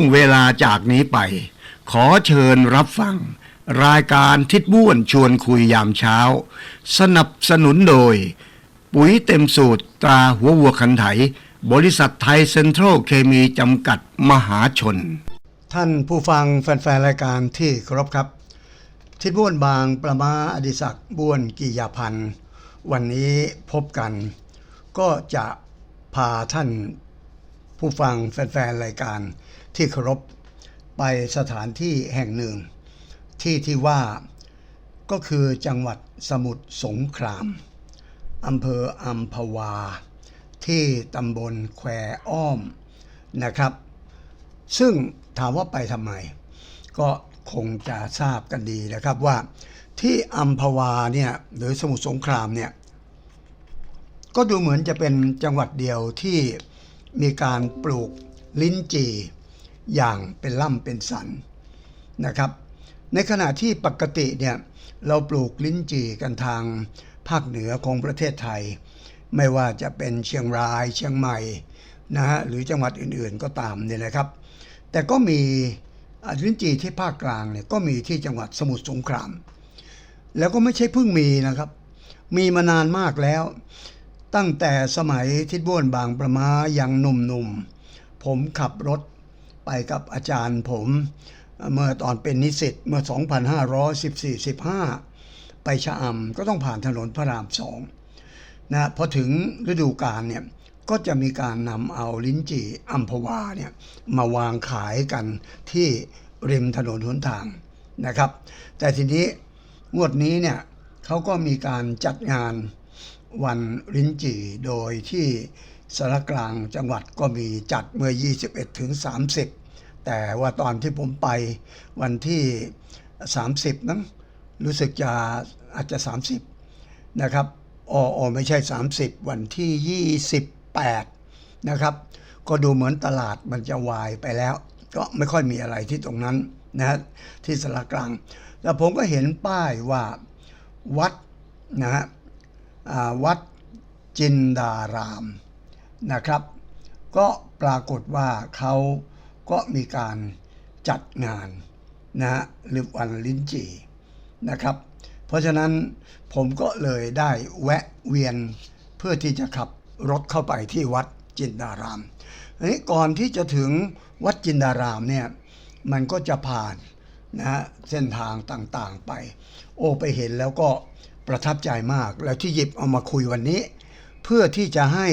งเวลาจากนี้ไป ขอเชิญรับฟัง รายการทิดบ้วนชวนคุยยามเช้า สนับสนุนโดย ปุ๋ยเต็มสูตรตราหัววัวคันไถ บริษัทไทยเซ็นทรัลเคมีจำกัดมหาชน ท่านผู้ฟังแฟนๆ รายการที่เคารพครับ ทิดบ้วนบางประมาอดิศักดิ์บ้วนกิยาพันธ์วันนี้พบกัน ก็จะพาท่านผู้ฟังแฟนๆ รายการ ที่เคารพไปสถานที่แห่งหนึ่ง ที่ที่ว่าก็คือจังหวัดสมุทรสงครามอำเภออัมพวา ที่ตำบลแควอ้อมนะครับ ซึ่งถามว่าไปทำไม ก็คงจะทราบกันดีนะครับว่าที่อัมพวาเนี่ยหรือสมุทรสงครามเนี่ยก็ดูเหมือนจะเป็นจังหวัดเดียวที่มีการปลูกลิ้นจี่ อย่างเป็นล่ำเป็นสันนะครับ ในขณะที่ปกติเนี่ยเราปลูกลิ้นจี่กันทางภาคเหนือของประเทศไทย ไม่ว่าจะเป็นเชียงรายเชียงใหม่นะฮะหรือจังหวัดอื่นๆก็ตามเนี่ยนะครับ แต่ก็มีลิ้นจี่ที่ภาคกลางเนี่ยก็มีที่จังหวัดสมุทรสงคราม แล้วก็ไม่ใช่เพิ่งมีนะครับ มีมานานมากแล้ว ตั้งแต่สมัยทิดบ้วนบางประมายังหนุ่มๆผมขับรถ ไปกับอาจารย์ผมเมื่อตอนเป็นนิสิตเมื่อ 2514-15 ไปชะอำก็ต้องผ่านถนนพระรามสองนะพอถึงฤดูกาลเนี่ยก็จะมีการนำเอาลิ้นจี่อัมพวาเนี่ยมาวางขายกันที่ริมถนนหนทางนะครับ แต่ทีนี้งวดนี้เนี่ยเขาก็มีการจัดงานวันลิ้นจี่โดยที่สารกลางจังหวัดก็มีจัดเมื่อ 21ถึง30 แต่ว่าตอนที่ผมไปวันที่ 30นั้นรู้สึกจะอาจจะ 30 นะครับอ๋ออไม่ใช่ 30 วันที่ 28 นะครับ ก็ดูเหมือนตลาดมันจะวายไปแล้ว ก็ไม่ค่อยมีอะไรที่ตรงนั้นนะฮะที่สารกลาง แล้วผมก็เห็นป้ายว่าวัดนะฮะวัดจินดารามนะครับ ก็ปรากฏว่าเขา ก็มีการจัดงานนะฮะหรือวันลิ้นจี่นะครับ เพราะฉะนั้นผมก็เลยได้แวะเวียนเพื่อที่จะขับรถเข้าไปที่วัดจินดารามอันนี้ก่อนที่จะถึงวัดจินดารามเนี่ยมันก็จะผ่านนะฮะเส้นทางต่างๆไป โอ้ไปเห็นแล้วก็ประทับใจมาก แล้วที่หยิบเอามาคุยวันนี้ เพื่อที่จะให้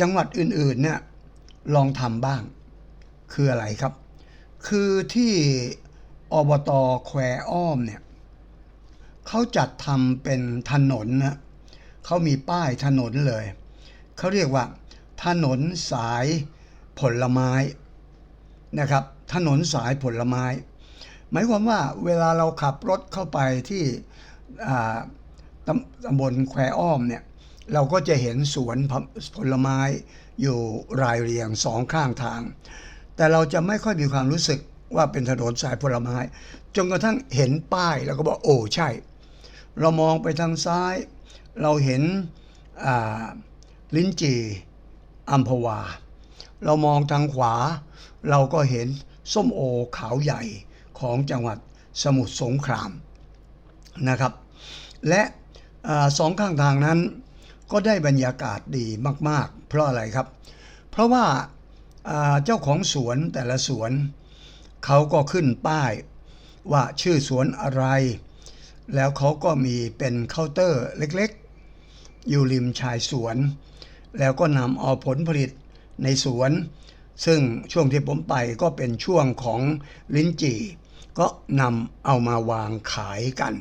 จังหวัดอื่นๆเนี่ยลองทำบ้าง คืออะไรครับ คือที่อบตแควอ้อมเนี่ยเขาจัดทำเป็นถนนนะเขามีป้ายถนนเลย เขาเรียกว่า ถนนสายผลไม้นะครับ ถนนสายผลไม้ หมายความว่าเวลาเราขับรถเข้าไปที่ตำตำบลแควอ้อมเนี่ยเราก็จะเห็นสวนผผลไม้อยู่รายเรียงสองข้างทาง แต่เราจะไม่ค่อยมีความรู้สึกว่าเป็นถนนสายผลไม้ จนกระทั่งเห็นป้ายแล้วก็บอกโอ้ใช่ เรามองไปทางซ้าย เราเห็นลิ้นจี่อัมพวา เรามองทางขวา เราก็เห็นส้มโอขาวใหญ่ของจังหวัดสมุทรสงครามนะครับ และอสองข้างทางนั้นก็ได้บรรยากาศดีมาก ๆ เพราะอะไรครับ เพราะว่า เจ้าของสวนแต่ละสวน เขาก็ขึ้นป้ายว่าชื่อสวนอะไร แล้วเขาก็มีเป็นเคาน์เตอร์เล็กๆ อยู่ริมชายสวน แล้วก็นำเอาผลผลิตในสวน ซึ่งช่วงที่ผมไปก็เป็นช่วงของลิ้นจี่ ก็นำเอามาวางขายกัน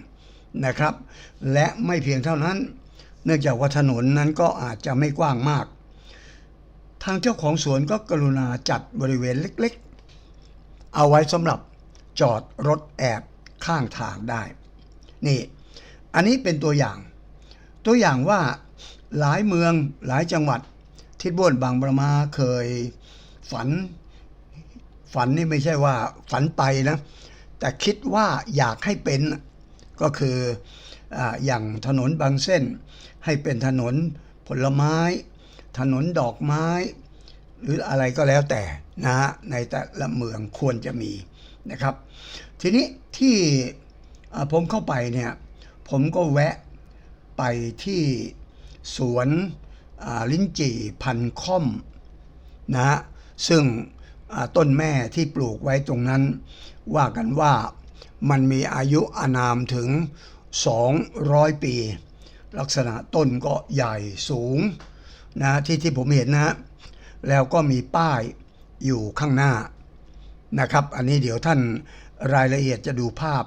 นะครับ และไม่เพียงเท่านั้น เนื่องจากว่าถนนนั้นก็อาจจะไม่กว้างมาก ทางเจ้าของสวนก็กรุณาจัดบริเวณเล็กๆ เอาไว้สำหรับจอดรถแอบข้างทางได้ นี่ อันนี้เป็นตัวอย่าง ตัวอย่างว่าหลายเมืองหลายจังหวัดทิศบ้วนบางประมาเคยฝัน ฝันนี่ไม่ใช่ว่าฝันไปนะ แต่คิดว่าอยากให้เป็นก็คือออย่างถนนบางเส้น ให้เป็นถนนผลไม้ ถนนดอกไม้ หรืออะไรก็แล้วแต่นะฮะในแต่ละเมืองควรจะมีนะครับ ทีนี้ที่ผมเข้าไปเนี่ยผมก็แวะไปที่สวนลิ้นจี่พันค่อมนะฮะซึ่งต้นแม่ที่ปลูกไว้ตรงนั้น ว่ากันว่ามันมีอายุอานามถึง 200 ปี ลักษณะต้นก็ใหญ่สูง นะที่ที่ผมเห็นนะฮะแล้วก็มีป้ายอยู่ข้างหน้านะครับ อันนี้เดี๋ยวท่านรายละเอียดจะดูภาพ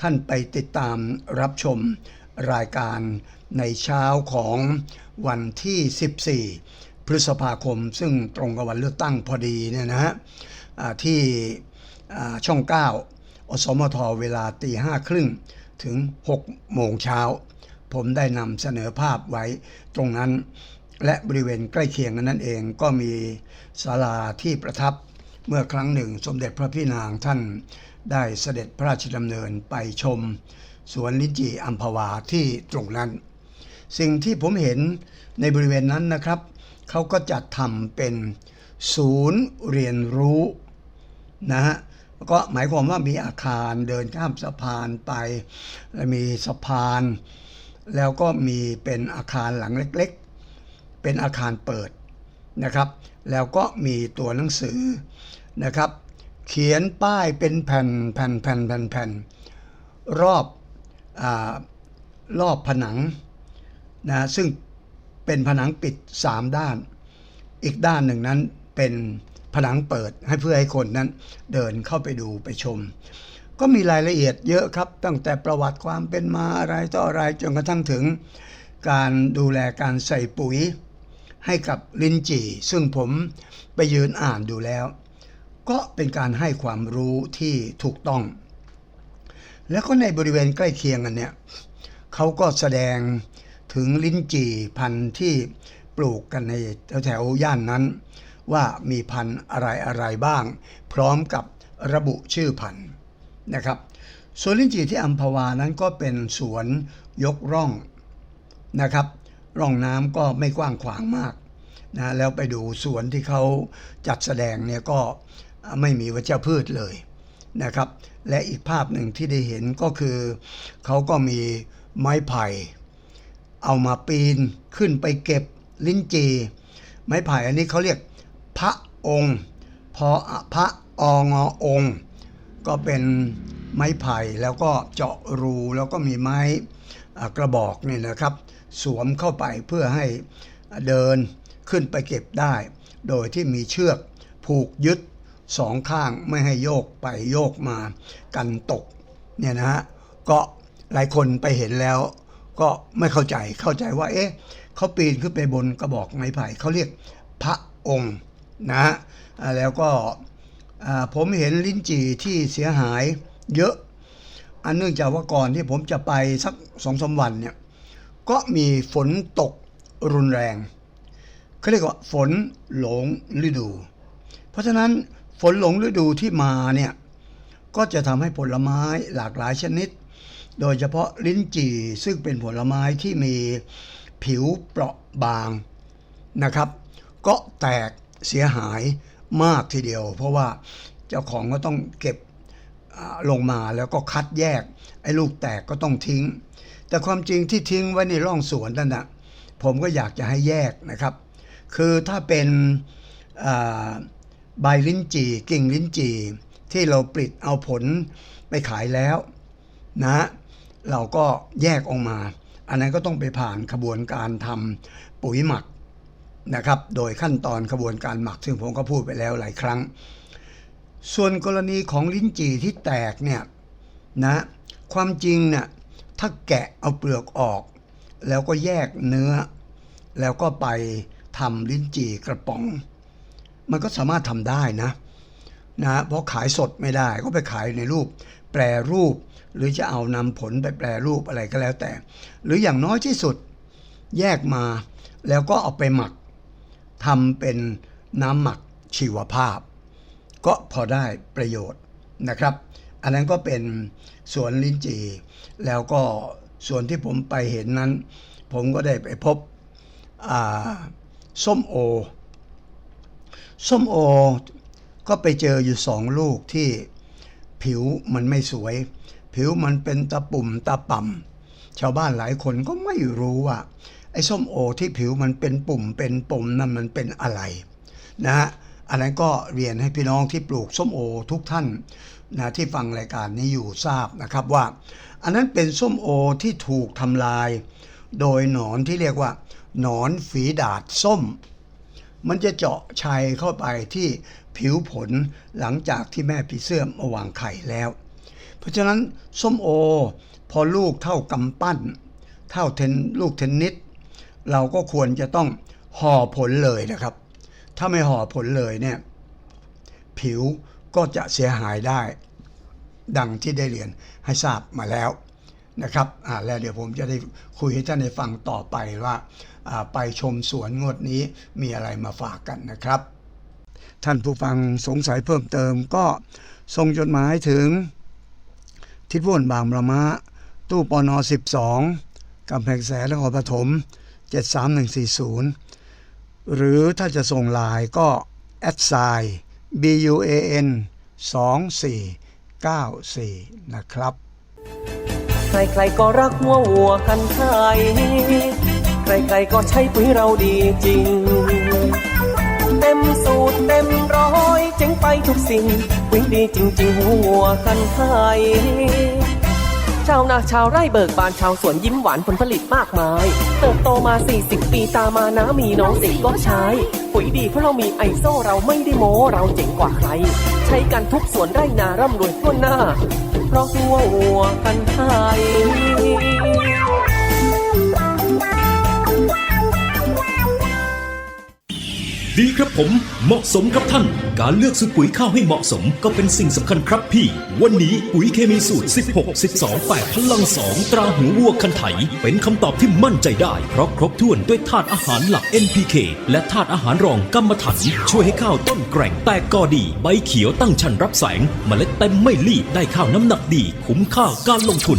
ท่านไปติดตามรับชมรายการในเช้าของวันที่ 14 พฤษภาคม ซึ่งตรงกับวันเลือกตั้งพอดีเนี่ยนะฮะที่ช่อง 9 อสมทเวลาตีห้าครึ่งถึง 6 โมงเช้า ผมได้นำเสนอภาพไว้ตรงนั้น และบริเวณใกล้เคียงกันนั่นเองก็มีศาลาที่ประทับเมื่อครั้งหนึ่งสมเด็จพระพี่นางท่านได้เสด็จพระราชดำเนินไปชม สวนลิ้นจี่อัมพวาที่ตรงนั้น สิ่งที่ผมเห็นในบริเวณนั้นนะครับ เขาก็จัดทำเป็นศูนย์เรียนรู้นะฮะก็หมายความว่ามีอาคารเดินข้ามสะพานไปและมีสะพาน แล้วก็มีเป็นอาคารหลังเล็ก เป็นอาคารเปิดนะครับ แล้วก็มีตัวหนังสือนะครับ เขียนป้ายเป็นแผ่นแผ่นแผ่นแผ่นแผ่นรอบอารอบผนังนะซึ่งเป็นผนังปิด 3 ด้าน อีกด้านหนึ่งนั้นเป็นผนังเปิดให้เพื่อให้คนนั้นเดินเข้าไปดูไปชม ก็มีรายละเอียดเยอะครับ ตั้งแต่ประวัติความเป็นมาอะไรต่ออะไรจนกระทั่งถึงการดูแลการใส่ปุ๋ย ให้กับลินจีซึ่งผมไปยืนอ่านดูแล้ว ก็เป็นการให้ความรู้ที่ถูกต้อง แล้วก็ในบริเวณใกล้เคียงกันเนี่ยเขาก็แสดงถึงลิ้นจี่พันธุ์ที่ปลูกกันในแถวๆย่านนั้น ว่ามีพันธุ์อะไรอะไรบ้าง พร้อมกับระบุชื่อพันธุ์นะครับสวนลิ้นจี่ที่อัมพวานั้นก็เป็นสวนยกร่องนะครับ ร่องน้ำก็ไม่กว้างขวางมากนะแล้วไปดูสวนที่เขาจัดแสดงเนี่ยก็ไม่มีวัชพืชเลยนะครับ และอีกภาพหนึ่งที่ได้เห็นก็คือ เขาก็มีไม้ไผ่ เอามาปีนขึ้นไปเก็บลิ้นจี ไม้ไผ่อันนี้เขาเรียกพระองค์พอพระองอองค์ ก็เป็นไม้ไผ่แล้วก็เจาะรูแล้วก็มีไม้กระบอกนี่นะครับ สวมเข้าไปเพื่อให้เดินขึ้นไปเก็บได้ โดยที่มีเชือกผูกยึดสองข้างไม่ให้โยกไปโยกมากันตกเนี่ยนะฮะก็หลายคนไปเห็นแล้ว ก็ไม่เข้าใจเข้าใจว่า เอ๊ะเขาปีนขึ้นไปบนกระบอกไม้ไผ่เขาเรียกพระองค์นะฮะแล้วก็ผมเห็นลิ้นจี่ที่เสียหายเยอะ อันเนื่องจากว่าก่อนที่ผมจะไปสักสองสาวันเนี่ย ก็มีฝนตกรุนแรงเขาเรียกว่าฝนหลงฤดู เพราะฉะนั้นฝนหลงฤดูที่มาเนี่ยก็จะทำให้ผลไม้หลากหลายชนิด โดยเฉพาะลิ้นจี่ซึ่งเป็นผลไม้ที่มีผิวเปราะบางนะครับ ก็แตกเสียหายมากทีเดียว เพราะว่าเจ้าของก็ต้องเก็บลงมาแล้วก็คัดแยก ไอ้ลูกแตกก็ต้องทิ้ง แต่ความจริงที่ทิ้งไว้ในร่องสวนนั่นนะผมก็อยากจะให้แยกนะครับ คือถ้าเป็นใบลิ้นจี่กิ่งลิ้นจี่ที่เราปลิดเอาผลไปขายแล้วนะเราก็แยกออกมา อันนั้นก็ต้องไปผ่านขบวนการทำปุ๋ยหมักนะครับ โดยขั้นตอนขบวนการหมัก ซึ่งผมก็พูดไปแล้วหลายครั้ง ส่วนกรณีของลิ้นจี่ที่แตกเนี่ยนะความจริงเนี่ย ถ้าแกะเอาเปลือกออก แล้วก็แยกเนื้อ แล้วก็ไปทำลิ้นจี่กระป๋อง มันก็สามารถทำได้นะนะเพราะขายสดไม่ได้ก็ไปขายในรูป แปรรูป หรือจะเอานำผลไปแปรรูปอะไรก็แล้วแต่ หรืออย่างน้อยที่สุดแยกมาแล้วก็เอาไปหมักทำเป็นน้ำหมักชีวภาพ ก็พอได้ประโยชน์นะครับ อันนั้นก็เป็นสวนลิ้นจี่ แล้วก็ส่วนที่ผมไปเห็นนั้น ผมก็ได้ไปพบส้มโอ ส้มโอก็ไปเจออยู่สองลูกที่ผิวมันไม่สวย ผิวมันเป็นตะปุ่มตะป่ำชาวบ้านหลายคนก็ไม่รู้ว่าไอ้ส้มโอที่ผิวมันเป็นปุ่มเป็นปุ่มนั่นมันเป็นอะไรนะฮะอันนั้นก็เรียนให้พี่น้องที่ปลูกส้มโอทุกท่าน นะที่ฟังรายการนี้อยู่ทราบนะครับว่า อันนั้นเป็นส้มโอที่ถูกทำลาย โดยหนอนที่เรียกว่า หนอนฝีดาดส้ม มันจะเจาะชัยเข้าไปที่ผิวผลหลังจากที่แม่ผีเสื้อมาวางไข่แล้ว เพราะฉะนั้นส้มโอพอลูกเท่ากำปั้น เท่าเทนลูกเทนนิสเราก็ควรจะต้องห่อผลเลยนะครับ ถ้าไม่ห่อผลเลยเนี่ยผิว ก็จะเสียหายได้ ดังที่ได้เรียนให้ทราบมาแล้วนะครับอ่าแล้วเดี๋ยวผมจะได้คุยให้ท่านได้ฟังต่อไปว่าอ่าไปชมสวนงวดนี้มีอะไรมาฝากกันนะครับ ท่านผู้ฟังสงสัยเพิ่มเติมก็ส่งจดหมายถึง ทิศว่นบางประมะ ตู้ปน12กำแพงแสนนครปฐม73140 หรือถ้าจะส่งลน์ก็แอดไซน์ BUAN 2494 นะครับ ใครๆก็รักมัววัวกันไทย ใครๆก็ใช้ปุ๋ยเราดีจริง เต็มสูตรเต็มร้อยเจ๋งไปทุกสิ่ง ปุ๋ยดีจริงๆหัววัวกันไทย ชาวนาชาวไร่เบิกบานชาวสวนยิ้มหวานผลผลิตมากมาย เติบโตมา 40 ปีตามานามีน้องสิก็ใช้ ปุ๋ยดีเพราะเรามีไอโซเราไม่ได้โม้เราเจ๋งกว่าใคร ใช้กันทุกสวนไร่นาร่ำรวยทั่วหน้า เพราะตัววัวกันไทย ดีครับผมเหมาะสมครับท่าน การเลือกสูตรปุ๋ยข้าวให้เหมาะสมก็เป็นสิ่งสำคัญครับพี่ วันนี้ปุ๋ยเคมีสูตร 16 12 8พลัง2ตราหูวัวคันไถ เป็นคำตอบที่มั่นใจได้ เพราะครบถ้วนด้วยธาตุอาหารหลัก NPK และธาตุอาหารรองกัมมันถัน ช่วยให้ข้าวต้นแกร่งแตกกอดี ใบเขียวตั้งชันรับแสงเมล็ดเต็มไม่รีบได้ข้าวน้ำหนักดี คุ้มค่าการลงทุน